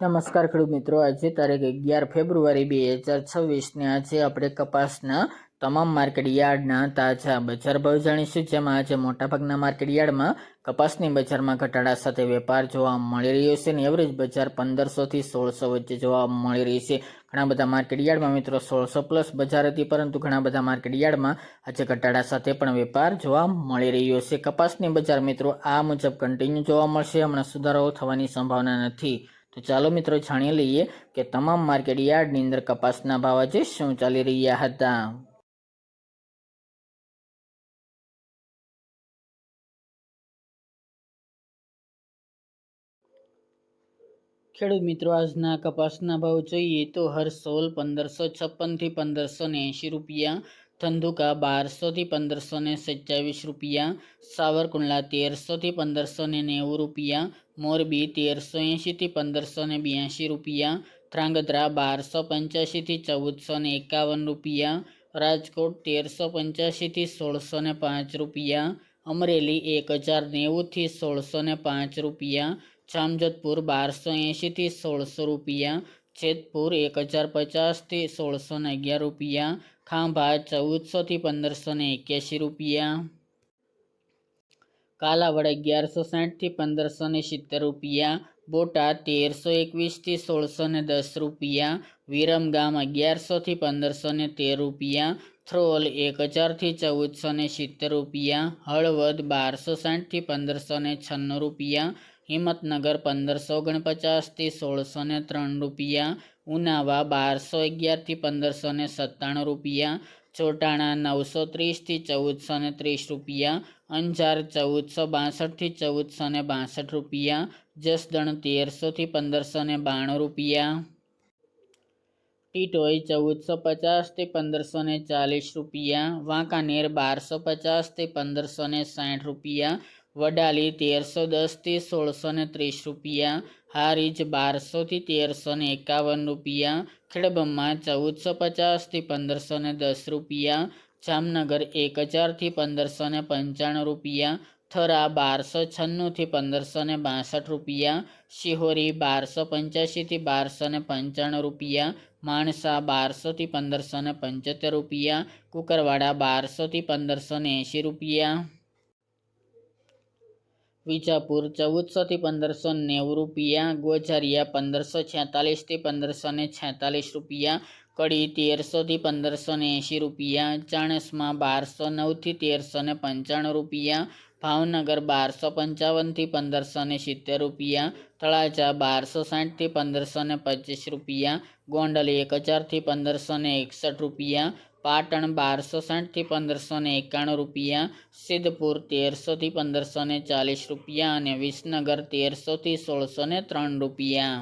નમસ્કાર ખેડૂત મિત્રો, આજે તારીખ અગિયાર ફેબ્રુઆરી બે હજાર છવ્વીસને આજે આપણે કપાસના તમામ માર્કેટ યાર્ડના તાજા બજાર ભાવ જાણીશું. જેમાં આજે મોટાભાગના માર્કેટ યાર્ડમાં કપાસની બજારમાં ઘટાડા સાથે વેપાર જોવા મળી રહ્યો છે અને એવરેજ બજાર પંદરસોથી સોળસો વચ્ચે જોવા મળી રહી છે. ઘણા બધા માર્કેટ યાર્ડમાં મિત્રો સોળસો પ્લસ બજાર હતી, પરંતુ ઘણા બધા માર્કેટ યાર્ડમાં આજે ઘટાડા સાથે પણ વેપાર જોવા મળી રહ્યો છે. કપાસની બજાર મિત્રો આ મુજબ કન્ટિન્યુ જોવા મળશે. હમણાં સુધારો થવાની સંભાવના નથી. તો ચાલો મિત્રો જાણી લઈએ કે તમામ માર્કેટ યાર્ડની અંદર કપાસના ભાવ આજે શું ચાલી રહ્યા હતા. ખેડૂત મિત્રો, આજના કપાસના ભાવ જોઈએ તો હરસોલ પંદરસો છપ્પનથી પંદરસો ને એંશી રૂપિયા ધંધુકા બારસોથી પંદરસો ને સત્યાવીસ રૂપિયા સાવરકુંડલા તેરસોથી પંદરસો ને નેવું રૂપિયા મોરબી તેરસો એંશીથી પંદરસો ને બ્યાસી રૂપિયા ધ્રાંગધ્રા બારસો પંચ્યાસીથી ચૌદસો ને એકાવન રૂપિયા રાજકોટ તેરસો પંચ્યાસીથી સોળસો ને પાંચ રૂપિયા અમરેલી એક હજાર નેવુંથી સોળસો ને પાંચ રૂપિયા જામજોધપુર બારસો એંશીથી સોળસો રૂપિયા જેતપુર એક હજાર પચાસથી સોળસો ને અગિયાર રૂપિયા, ખાંભા ચૌદસોથી પંદરસો ને એક્યાસી રૂપિયા. કાલાવડ અગિયારસો સાઠથી પંદરસો ને સિત્તેર રૂપિયા, બોટાદ તેરસો એકવીસથી સોળસો ને દસ રૂપિયા, વિરમગામ અગિયારસોથી પંદરસો ને તેર રૂપિયા, થ્રોલ એક હજારથી ચૌદસો ને સિત્તેર રૂપિયા, હળવદ બારસો સાઠથી પંદરસો ને છન્નું રૂપિયા હિંમતનગર પંદરસો ઓગણપચાસથી સોળસો ને ત્રણ રૂપિયા, ઉનાવા બારસો અગિયારથી પંદરસો ને સત્તાણું રૂપિયા, ચોટાણા નવસો ત્રીસથી ચૌદસો ને ત્રીસ રૂપિયા, અંજાર ચૌદસો બાસઠથી ચૌદસો ને બાસઠ રૂપિયા, જસદણ તેરસોથી પંદરસો ને બાણું રૂપિયા. ટીટોઈ ચૌદસો પચાસથી પંદરસો ને ચાલીસ રૂપિયા, વાંકાનેર બારસો પચાસથી પંદરસો ને સાઠ રૂપિયા વડાલી તેરસો દસથી સોળસો ને ત્રીસ રૂપિયા, હારીજ બારસોથી તેરસો ને એકાવન રૂપિયા ખેડબ્રહ્મા ચૌદસો પચાસથી પંદરસો ને દસ રૂપિયા, જામનગર એક હજારથી પંદરસો ને પંચાણું રૂપિયા, થરા બારસો છન્નુંથી પંદરસો ને બાસઠ રૂપિયા, શિહોરી બારસો પંચ્યાસીથી બારસો ને પંચાણું રૂપિયા, માણસા બારસોથી પંદરસો ને પંચોતેર રૂપિયા, કુકરવાડા બારસોથી પંદરસો ને એંશી રૂપિયા. વિજાપુર ચૌદસોથી પંદરસો નેવું રૂપિયા, ગોઝારિયા પંદરસો છેતાલીસથી પંદરસો ને છેતાલીસ રૂપિયા, કડી તેરસોથી પંદરસો ને એંશી રૂપિયા, ચાણસમાં બારસો નવથી તેરસો ને પંચાણું રૂપિયા, ભાવનગર બારસો પંચાવનથી પંદરસો ને સિત્તેર રૂપિયા, તળાજા બારસો સાઠથી પંદરસો ને પચીસ રૂપિયા, ગોંડલ એક હજારથી પંદરસો ને એકસઠ રૂપિયા પાટણ બારસો સાઠથી પંદરસો ને એકાણું રૂપિયા, સિદ્ધપુર તેરસોથી પંદરસો ને ચાલીસ રૂપિયા અને વિસનગર તેરસોથી સોળસો ને ત્રણ રૂપિયા.